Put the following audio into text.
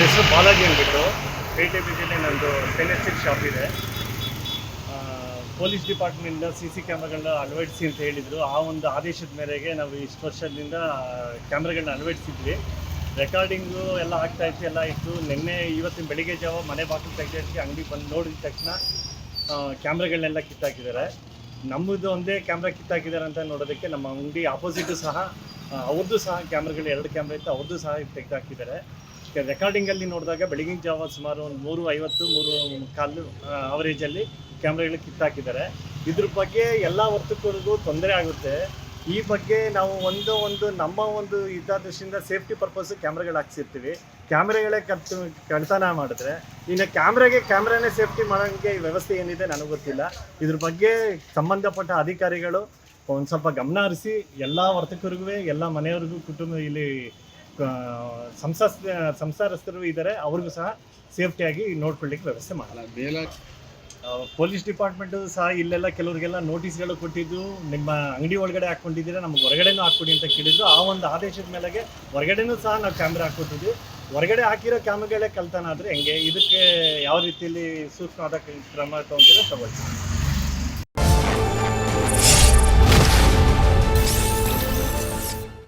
ಹೆಸರು ಬಾಲಾಜಿ ಅಂದ್ಬಿಟ್ಟು ಪೇಟೆ ಬೀದಿಯಲ್ಲಿ ನಂದು ಸ್ಟೇನ್ಲೆಸ್ ಶಾಪ್ ಇದೆ. ಪೊಲೀಸ್ ಡಿಪಾರ್ಟ್ಮೆಂಟಿಂದ ಸಿ ಸಿ ಕ್ಯಾಮ್ರಾಗಳನ್ನ ಅಳವಡಿಸಿ ಅಂತ ಹೇಳಿದರು. ಆ ಒಂದು ಆದೇಶದ ಮೇರೆಗೆ ನಾವು ಇಷ್ಟು ವರ್ಷದಿಂದ ಕ್ಯಾಮ್ರಾಗಳನ್ನ ಅಳವಡಿಸಿದ್ವಿ. ರೆಕಾರ್ಡಿಂಗು ಎಲ್ಲ ಆಗ್ತಾ ಇತ್ತು, ಎಲ್ಲ ಇತ್ತು. ನಿನ್ನೆ ಇವತ್ತಿನ ಬೆಳಿಗ್ಗೆ ಜಾವ ಮನೆ ಬಾಗಿಲು ತೆಗೆದಿಟ್ಟು ಅಂಗಡಿ ಬಂದು ನೋಡಿದ ತಕ್ಷಣ ಕ್ಯಾಮ್ರಾಗಳನ್ನೆಲ್ಲ ಕಿತ್ತಾಕಿದ್ದಾರೆ. ನಮ್ಮದು ಒಂದೇ ಕ್ಯಾಮ್ರಾ ಕಿತ್ತಾಕಿದ್ದಾರೆ ಅಂತ ನೋಡೋದಕ್ಕೆ ನಮ್ಮ ಅಂಗಡಿ ಆಪೋಸಿಟು ಸಹ ಅವ್ರದ್ದು ಸಹ ಕ್ಯಾಮ್ರಾಗಳು, ಎರಡು ಕ್ಯಾಮ್ರಾ ಇತ್ತು, ಅವ್ರದ್ದು ಸಹ ತೆಗೆದಾಕಿದ್ದಾರೆ ರೆಕಾರ್ಡಿಂಗಲ್ಲಿ ನೋಡಿದಾಗ ಬೆಳಗಿನ ಜಾವ ಸುಮಾರು ಒಂದು ಮೂರು ಐವತ್ತು ಮೂರು ಕಾಲು ಅವರೇಜಲ್ಲಿ ಕ್ಯಾಮ್ರಾಗಳು ಕಿತ್ತಾಕಿದ್ದಾರೆ ಇದ್ರ ಬಗ್ಗೆ ಎಲ್ಲ ವರ್ತಕರಿಗೂ ತೊಂದರೆ ಆಗುತ್ತೆ. ಈ ಬಗ್ಗೆ ನಾವು ಒಂದು ಒಂದು ನಮ್ಮ ಒಂದು ಹಿತದೃಷ್ಟಿಯಿಂದ ಸೇಫ್ಟಿ ಪರ್ಪಸ್ ಕ್ಯಾಮ್ರಾಗಳು ಹಾಕ್ಸಿರ್ತೀವಿ. ಕ್ಯಾಮ್ರಾಗಳೇ ಕತ್ ಕಳ್ತನ ಮಾಡಿದ್ರೆ. ಇನ್ನು ಕ್ಯಾಮ್ರಾಗೆ ಕ್ಯಾಮ್ರಾನೇ ಸೇಫ್ಟಿ ಮಾಡೋಂಗೆ ವ್ಯವಸ್ಥೆ ಏನಿದೆ ನನಗೆ ಗೊತ್ತಿಲ್ಲ. ಇದ್ರ ಬಗ್ಗೆ ಸಂಬಂಧಪಟ್ಟ ಅಧಿಕಾರಿಗಳು ಒಂದು ಸ್ವಲ್ಪ ಗಮನ ಹರಿಸಿ ಎಲ್ಲ ವರ್ತಕರಿಗೂ, ಎಲ್ಲ ಮನೆಯವ್ರಿಗೂ, ಕುಟುಂಬ ಇಲ್ಲಿ ಸಂಸಾರ ಸಂಸಾರಸ್ಥರು ಇದ್ದಾರೆ ಅವ್ರಿಗೂ ಸಹ ಸೇಫ್ಟಿಯಾಗಿ ನೋಡ್ಕೊಳ್ಳಿಕ್ಕೆ ವ್ಯವಸ್ಥೆ ಮಾಡಲ್ಲ ಬೇಲ ಪೊಲೀಸ್ ಡಿಪಾರ್ಟ್ಮೆಂಟು ಸಹ ಇಲ್ಲೆಲ್ಲ ಕೆಲವರಿಗೆಲ್ಲ ನೋಟಿಸ್ಗಳು ಕೊಟ್ಟಿದ್ದು ನಿಮ್ಮ ಅಂಗಡಿ ಒಳಗಡೆ ಹಾಕ್ಕೊಂಡಿದ್ದೀರಾ ನಮ್ಗೆ ಹೊರಗಡೆನೂ ಹಾಕ್ಕೊಡಿ ಅಂತ ಕೇಳಿದ್ರು. ಆ ಒಂದು ಆದೇಶದ ಮೇಲೆ ಹೊರಗಡೆನೂ ಸಹ ನಾವು ಕ್ಯಾಮ್ರಾ ಹಾಕ್ಕೊಟ್ಟಿದ್ವಿ. ಹೊರಗಡೆ ಹಾಕಿರೋ ಕ್ಯಾಮ್ರಾಗಳೇ ಕಲ್ತನ ಆದರೆ ಹೆಂಗೆ? ಇದಕ್ಕೆ ಯಾವ ರೀತಿಯಲ್ಲಿ ಸೂಕ್ಷ್ಮವಾದ ಕ್ರಮ ತಗೊಂತೀರ ತಗೊಳ್ತೀವಿ